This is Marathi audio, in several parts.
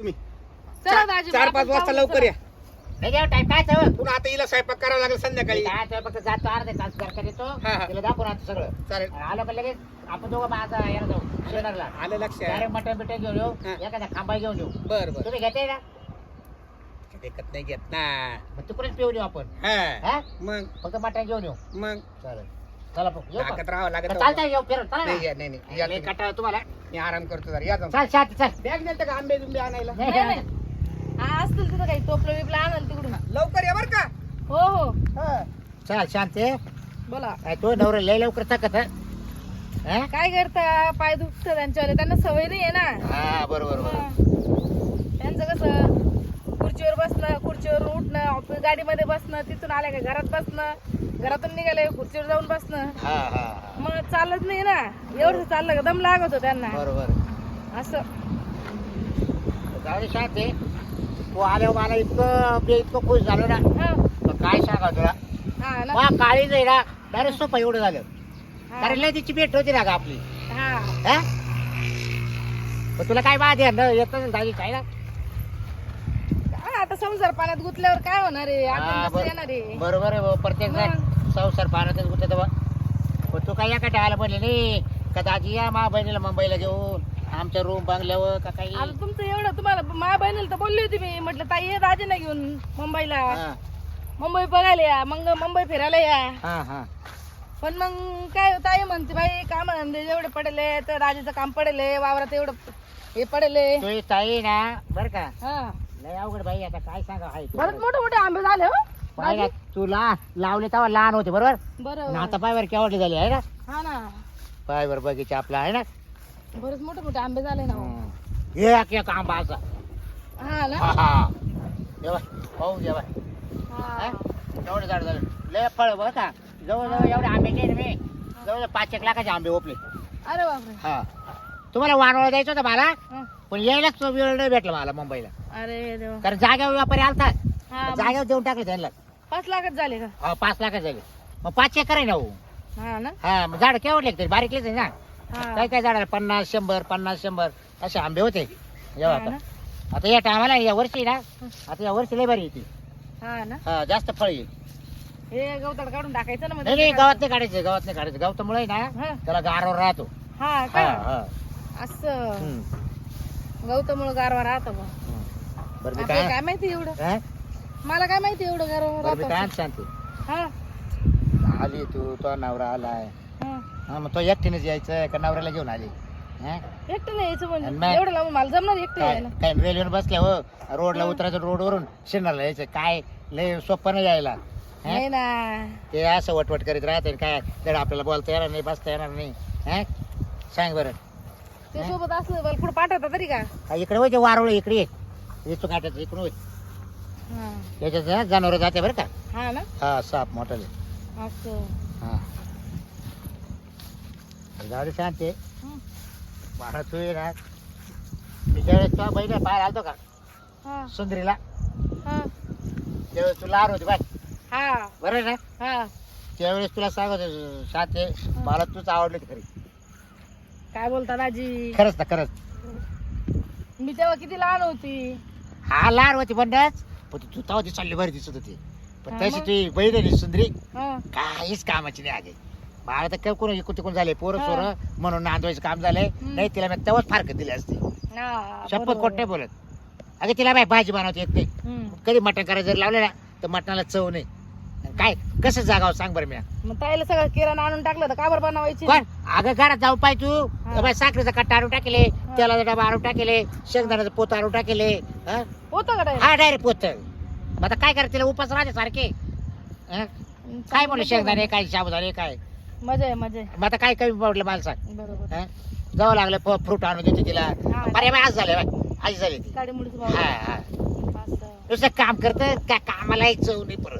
तुम्ही. चला चार दाजी चार आपण पाच वाजता जाऊ, लवकर चला. या. नाही जेव्हा टाइम काय पुन्हा आता हिला स्वयंपाक करावा लागेल संध्याकाळी. काय तर फक्त जातो अर्धा तास घर येतो हा, हा. तिला दाखवून आणतो सगळं. चालेल. आलं का लगेच? आपण दोघं माझा याला जाऊ शेनरला आलं लक्षात डायरेक्ट मटण बिटन घेऊन येऊ. हा. एखादा खांबा घेऊन येऊ. बर बर. तुम्ही घेते ना देखत नाही घेत ना. मग तिकडेच पिऊन येऊ आपण. हा. हा? मग. फक्त मटण घेऊन येऊ. मग. चालेल. चला पो येऊ का? ताकद राहावं लागत चालतंय येऊ फिरत चला नाही. या, नाही नाही या लय तुम्ही. कंटाळा तुम्हाला मी आराम करतो जरा या जाऊन चल शांत चल बॅग नेलं का आंबे बिंबे आणायला नाही, नाही, नाही. नाही. हा असतील तिथं काही टोपलं बिपलं आणल तिकडून लवकर या बर का हो हो हा. चल शांत आहे. बोला काय तो नवरा लय लवकर हा? हा? काय करता पाय दुखत त्यांच्यावाले त्यांना सवय नाही आहे ना हा बरोबर बरोबर हा. त्यांचं कसं खुर्चीवर बसणं खुर्चीवर उठणं ऑफिस गाडीमध्ये बसणं तिथून आल्या का घरात बसणं घरातून निघाले खुर्चीवर जाऊन बसणं. हा हा हा. मग चालत नाही ना. एवढं चाललं का दम लागत होता त्यांना. बरोबर. असं. जाऊ दे शांत आहे. तू आल्यावर मला इतकं मी इतकं खुश झालो ना. हा. तर काय सांगा तुला? हा ना. काळी जाई ना. डायरेक्ट सोपं एवढं झालं. हा. कारण लय तिची भेट होती ना का आपली. हा. हा? मग तुला काय न येत दागी काय ना? आता संसार पाण्यात गुतल्यावर काय होणार आहे? हा, आपण कसं बर- येणार आहे? बरोबर आहे भाऊ, प्रत्येक जण संसार पाहण्यातच गुंतत बा पण तू काय एका टाळायला म्हणले नाही का दाजी या मा बहिणीला मुंबईला घेऊन? आमच्या रूम बांगल्यावर का काही? आता तुमचं एवढं तुम्हाला माझ्या बहिणीला तर बोलली होती मी. म्हटलं ताई ये दाजीला घेऊन मुंबईला. हा. मुंबई बघायला या. मग मुंबई फिरायला या. हा हा. पण मग काय ताई म्हणते बाई काम धंदे एवढे पडेले तर राजाचं काम पडेले वावरात एवढं हे पडेले. ताई ना बर का? हा. लय अवघड बाई आता काय सांगा. बरंच मोठे मोठे आंबे झाले हो? तुला लावले तेव्हा लहान होते बरोबर? आणि आता पायवर केवढली झाली आहे ना? हा ना. पायवर बगीचा आपला आहे ना? बरेच मोठे मोठे आंबे झाले ना हो. एक एक आंबा असा. हा ना? हा हा. पाहू हा. एवढं झाड झालं. लय फळ बघ का? जवळजवळ एवढे आंबे केले मी. जवळजवळ पाच एक लाखाचे आंबे ओपले. अरे बापरे. हा. तुम्हाला वानवळ द्यायचं होतं मला हा. पण यायलाच तो वेळ नाही भेटला मला मुंबईला. अरे देवा. कारण जागेवर व्यापारी आलता. हा मग जागेवर देऊन टाकले त्यांना. पाच लाखच झाले का? हा, पाच लाख झाले. मग पाच एकर आहे ना हो. हा ना? हा मग झाड केवढले तरी? बारीकलेच आहे ना? हा. काय काय झाडाला? पन्नास शंभर पन्नास शंभर. असे आंबे होते. जेव्हा हा आता. ना? आता या टायमाला या वर्षी ना आता या वर्षी लय बरी येते. हा ना? हा जास्त फळ येईल. हे गवताड काढून टाकायचं ना मग नाही नाही गावात नाही काढायचं गावात नाही काढायचं. गावतामुळे ना हा. त्याला गारवर राहतो. हा हा का? हा. असं. हम्म, गौतमुळे गारवा राहतो मग. बरं मी आपल्याला काय काय माहिती एवढं? हा? मला काय माहिती एवढं गारवा बरं मी काय राहतो शांती हा. आली तू तो नवरा आलाय. हा. हा मग तो एकटीनेच यायचं का नवऱ्याला घेऊन आली? हा? एकटं नाही यायचं आणि म्हणजे? एवढं लावून मला जमणार एकटं काय यायला. काय रेल्वेवर बसल्या हो? रोडला उतरायचं रोडवरून शिरणारला यायचं. काय लय सोपं नाही यायला. हा? नाही ना. ते असं वटवट करीत राहते काय आपल्याला बोलता येणार नाही बसता येणार नाही. हा? सांग बरं. ते सोबत असलं मला कुठं पाठवता तरी का? हा, इकडे होय ते वारवळ इकडे. ये. इथं काटायचं इकडून होय हा. याच्यात जनावर जाते बरं का? हा ना? हा साप असं. हा. गाडी शांत आहे. हं. मला तू ये ना. मी ज्यावेळेस तुला बहिणी बाहेर आलतो का? हा. सुंदरीला. हा. त्यावेळेस तुला लहान होती बाय. हा. बरं ना? हा. त्यावेळेस तुला सांगत होतो, शांत आहे. मला तूच आवडली होती खरी. काय बोलता दाजी? खरंच ना खरंच. मी तेव्हा किती लहान होती. हा लहान होती बंडच पण ती तू तेव्हा ती चालली बरी दिसत होती. पण हा तशी मग? ती बहीण आहे नी सुंदरी. हा. काहीच कामाची नाही आगे मला तर काय कोण इकून तिकून झाले पोरं हा. सोरं म्हणून नांदवायचं काम झालंय. हम्म. नाही तिला मी तेव्हाच फारकत दिली असती. हा, शपथ बरोबर. खोट नाही बोलत. अगं तिला बाय भाजी बनवता येत नाही हम्म. कधी मटण करायचं जर लावलं ना तर मटणाला चव नाही. काय? कसं जागावं सांग बरं मी. मग ताईला सगळं किराणा आणून टाकलं तर का बरं बनवायची? कोण? अगं घरात जाऊ पाय तू. हा. बाय साखरेचा कट्टा आणून टाकले तेलाचा डबा आणून टाकले शेंगदाण्याचं पोत आणून टाकले हा? होतं का? हा डायरेक्ट पोत. मग आता काय करायचं तिला उपास राहते सारखे? हा? काय म्हणलं शेंगदाणे काय साबुदाणे काय? मजा आहे मजा आहे. मग आता काय कमी पडलं मला सांग? बरोबर. हा? जावं लागलं फ्रूट आणून देते तिला. हा. अरे बाय आज झाले बाय आज झाली ती. काडी मुडीच हा हा. असं. नुसतं काम करत त्या कामाला चव नाही परत.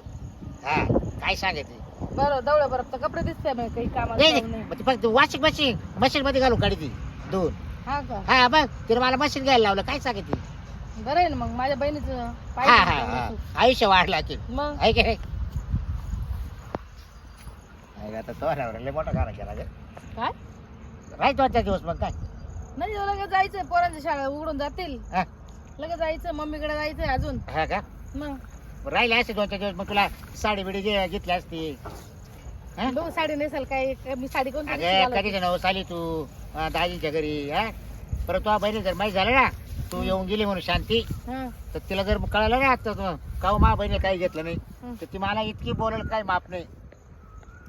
हा काय सांगायचं बरं दवळ बरं तर कपडे दिसते मग काही कामाला नाही जाऊ नाही नये. मग ती फक्त वॉशिंग मशीन मशीन मध्ये घालून काढी ती दोन. हा का? हा बघ तिने मला मशीन घ्यायला लावलं काय सांगायची बरं आहे ना मग माझ्या बहिणीचं हा हा हा. आयुष्य वाढला की मग? आहे की नाही? आहे आता तो नवरा लय मोठा गाणं केला ग. काय? दिवस मग काय? नाही लगेच जायचंय पोरांच्या शाळा उघडून जातील. हा. लगेच जायचं मम्मीकडे जायचंय अजून. हा का? मग? राहिले असते दोन चार दिवस मग तुला साडी बिडी घे- घेतली असती. हा? बघू साडी नेसाल काय? काय मी साडी कोणती अगं? कधी नवस आली तू? अं, दाजीच्या घरी हा? परत तुझ्या बहिणी जर माहीत झालं ना तू येऊन गेली म्हणून शांती. तर तिला जर कळालं ना आता तू का मा बहिणी काही घेतलं नाही. तर ती मला इतकी बोलल काय माप नाही.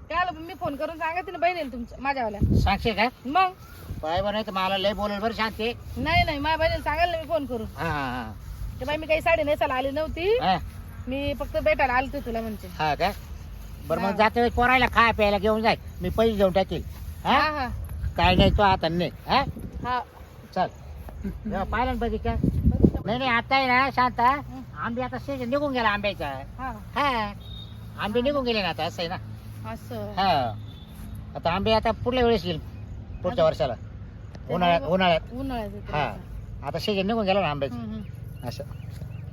काय आलं मी फोन करून सांगा तिने बहिणीला तुमच्या माझ्यावाल्या. सांगशील का? मग? पाय नाही तर मला लय बोलल बरं शांती. नाही नाही माझ्या बहिणीला सांगायला मी फोन करून. हा हा बाई मी काही साडी नेसायला आली नव्हती. हा. मी फक्त भेटायला आलते तुला म्हणते. हा का? बरं हा. मग जाते वेळेस पोरायला खा प्यायला घेऊन जाय. मी पैसे देऊन टाकील. हा? हा हा. काय नाही तो आता नाही. हा? हा. चल. जेव्हा पाहिलं ना बगीचा बघितलं. नाही नाही आता आहे ना शांता. आंबे आता सीजन निघून गेला आंब्याचा. हा. हा. आंबे निघून गेले ना आता असं आहे ना? असं. हा. आता आंबे आता पुढल्या वेळेस येईल पुढच्या वर्षाला. उन्हाळ्यात उन्हाळ्यात. उन्हाळ्यात येते हा. आता. आता सीजन निघून गेला ना आंब्याचं. हम्म, हम्म. असं.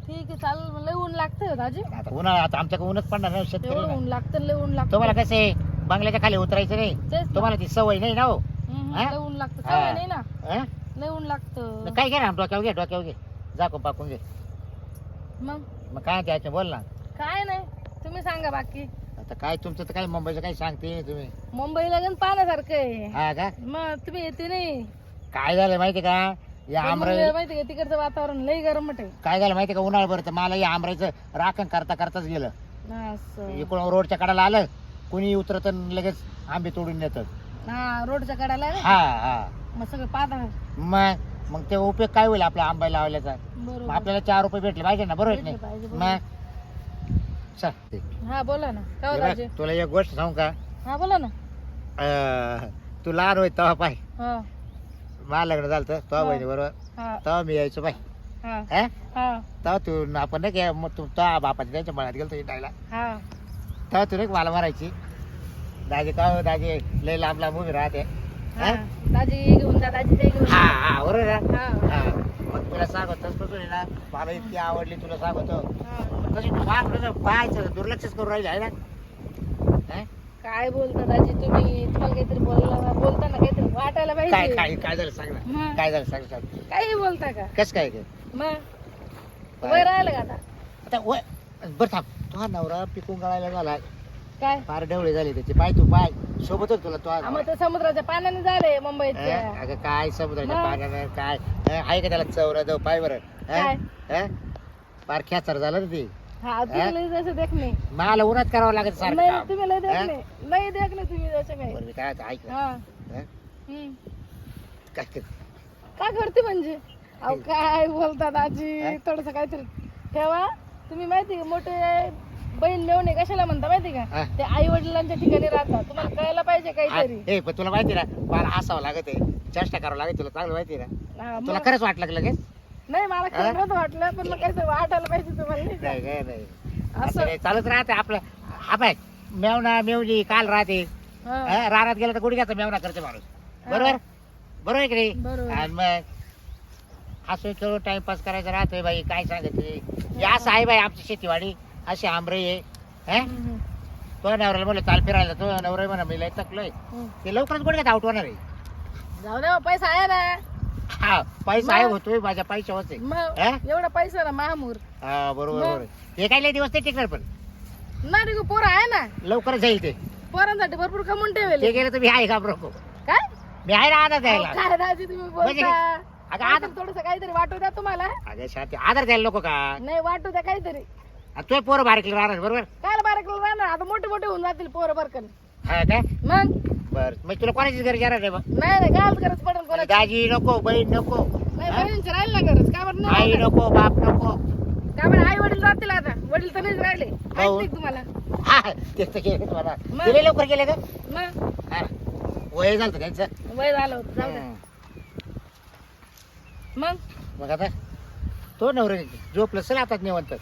ठीक आहे चालेल मग लय ऊन लागतंय हो दाजी. आता उन्हाळा आता आमच्याकडे ऊनच पडणार ना शेतकरी एवढं ना. ऊन लागतं लय ऊन लागतं. तुम्हाला कसं आहे बंगल्याच्या खाली उतरायचं नाही? तेच ना. तुम्हाला ती सवय नाही ना हो? हम्म, हा? लय ऊन लागतं हा. सवय नाही ना. हा? लय ऊन लागतं. मग काय घे ना डोक्यावर घे डोक्यावर घे. जाकून पाकून घे. मग? मग काय त्याचे बोल ना. काय नाही तुम्ही सांगा बाकी. आता काय तुमचं तर काय मुंबईचं काही सांगते नाही तुम्ही. मुंबईला गण पाहण्यासारखं आहे. हा का? मग तुम्ही येते नाही. काय झालं माहिती का? या पण आमराई मग माहिती का तिकडचं वातावरण लय गरम आहे. काय झालं माहिती का? उन्हाळ्याभर तर मला या आमराईचं राखण करता करताच गेलं. असं. इकडून रोडच्या कडाला आलं कुणी उतरत आणि लगेच आंबे तोडून नेतात हा रोडच्या कडाला. हा हा. मग सगळं पाहता मग मग ते उपयोग काय होईल आपल्या आंबा लावल्याचा? मग बरोबर आपल्याला चार रुपये भेटले पाहिजे ना बरोबर भेटले नाही? पाहिजे, बरोबर. मग चल. हा बोला ना. काय हे तुला एक गोष्ट सांगू का? हा बोला ना. अं, तू लहान होय तेव्हा पाय. हा. मला लग्न झालं तर तेव्हा हा. बहिणी बरोबर. हा. तेव्हा मी यायचो हा. हा? हा. तेव्हा तू आपण नाही का मग तू बापाच्या त्यांच्या मळ्यात गेलो हिंडायला. हा. तेव्हा तू नाही मला मारायची? दाजी का हो, दाजी? लय लांब लांब उभी राहते. हा. दाजी घेऊन जा दाजी ते घेऊन हा जा. हा बरोबर ना? हा. हा. मग तुला सांगत तसं ना? मला इतकी आवडली तुला सांगतो. हा. तशी तू तुझं पाहायचं दुर्लक्षच करून राहिलं आहे ना? काय बोलता दाजी तुम्ही? तुम्हाला काहीतरी बोलला बोलताना काहीतरी वाटायला काय पाहिजे. काय काय झालं सांग ना. काय झालं सांग सांग. काही बोलता का? कसं काय ते? मग? वय राहिलं का आता? आता वय बरं थांब. तुझा नवरा पिकून गळायला झाला काय? फार डवळे झाले त्याचे. पाय तू पाय. सोबत होत तुला तो हा, मग ते समुद्राच्या पाण्याने झाले मुंबईच्या अगं काय समुद्राच्या मग? पाण्यानं? काय? आहे का त्याला चौरा जाऊ? पाय बरं. काय? हं? हं? फार खेचर झालं ना ते. हा तुम्ही लय देखणे. मला उन्हात करावं लागत सारखं नाही काम. तुम्ही लय हा? तुम्ही काय बरं मी काय आता ऐक ना. हा. हं? हम्म. काय ते- काय करते म्हणजे? अहो काय बोलतात? आजी थोडस काहीतरी. ठेवा. तुम्ही माहिती का मोठे बहीण मेवणे कशाला म्हणता माहिती का? ते आई वडिलांच्या ठिकाणी राहतात. तुम्हाला कळायला पाहिजे आ- काहीतरी. ए पण तुला माहिती ना मला हसावं लागत आहे. चेष्टा करावं लागत तुला. चांगलं माहिती ना? हा, तुला मग- खरंच वाटलं का लगेच? नाही मला हा? खरं नव्हतं वाटलं पण मग काहीतरी वाटायला पाहिजे तुम्हाला नाही का? नाही काय नाही. असं. असं नाही, चालूच राहते आपलं. हा बाय मेवना मेवणी काल राहते. हा, हं, रानात गेलं तर गुडघ्याचा मेवना करते माणूस. बरोबर? बरोबर आहे की नाही? बरोबर. आणि मग हसू खेळून टाइमपास करायचा राहतोय बाई काय सांगते? हे. असं आहे बाई आमची शेतीवाडी अशी आमरे आहे. हं? हम्म, हम्म, तो नवऱ्याला म्हणलं चाल फिरायला तो नवरा म्हणा मी लय हम्म. ते लवकरच गुडघ्यात आउट होणार आहे. जाऊ दे बा, पैसा आहे ना. हा पैसा आहे? होतोय माझ्या मग हा? एवढा पैसा ना महामूर. हा बरोबर मग? बरोबर. हे काय लय दिवस ते टिकणार पण. नाही रे पोरं आहे ना. लवकरच जाईल ते. पोरांसाठी भरपूर कमवून ते ठेवले गेलं तर मी आहे का नको काय? मी आहे ना आधार द्यायला. काय दाजी तुम्ही म्हणजे बोलता? अगं आता थोडस काहीतरी वाटू द्या तुम्हाला. अगं शांती आधार द्यायला नको का? नाही वाटू द्या काहीतरी. तुझे पोरं बारीक राहणार बरोबर? काय बारकलं राहणार? आता मोठे मोठे होऊन जातील पोरं बरकन हा काय मग? बर. मग तुला कोणाचीच गरज येणार नाही मग नाही नाही काय गरज पडेल कोणाची. दाजी नको बहीण नको. नाही हा? बहिणींची राहील ना गरज. का बरं? आई नाही नको बाप नको. का बरं? आई वडील जातील आता. वडील तर नाहीच राहिले. का तुम्हाला. हा तेच तर गेले मला मग? गेले लवकर गेले का? मग? हा. वय झालं त्यांचं. वय झालं होतं जाऊ द्या. मग? मग आता? तो नवरे झोपलं चल आता निवंत.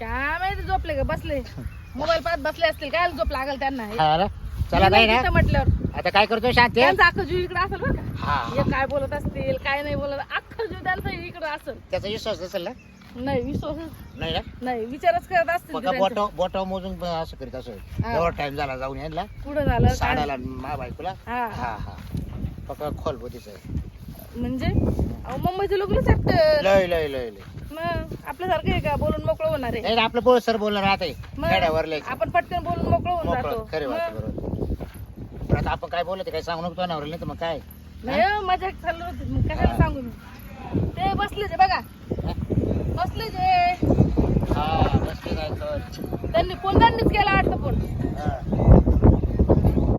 काय माहिती झोपले का? बसले. मोबाईल पाहत बसले असतील. काय झोप लागल त्यांना? हा ना? चला नाही ना. म्हटल्यावर. आता काय करतो शांती? त्यांचा अख्खा जीव इकडे असेल बरं का? हा काय बोलत असतील काय नाही बोलत अख्खा जीव त्यांचा इकडे असेल. त्याचा विश्वास असेल ना? नाही विश्वास नाही ना? नाही विचारच करत असतील ते बोट त्यांचं. बोट मोजून ब- असं करीत असं. हा. एवढा टाइम झाला जाऊन यायला कुठं झालं? काय- साडाला मा बायकोला. हा. हा हा. फक्त खोल बोतीच म्हणजे? अहो मुंबईचे लोक लय वाटतं लय लय लय लय. मग आपल्यासारखं आहे का? बोलून मोकळं होणार आहे. नाही आपलं बोल सर बोलणं राहते मग खेड्यावर लय आपण पटकन बोलून मोकळं होऊन मोकळं जातो. खरी मग. बरोबर. आता आपण काय बोलत काय सांगू नको नवऱ्याला नाही तर मग काय? हो, मजा चालू होती. मग कशाला सांगू मी? ते बसले जे बघा. बसले जे हा बस ते काय त्यांनी फोन त्यांनीच केला वाटतं फोन.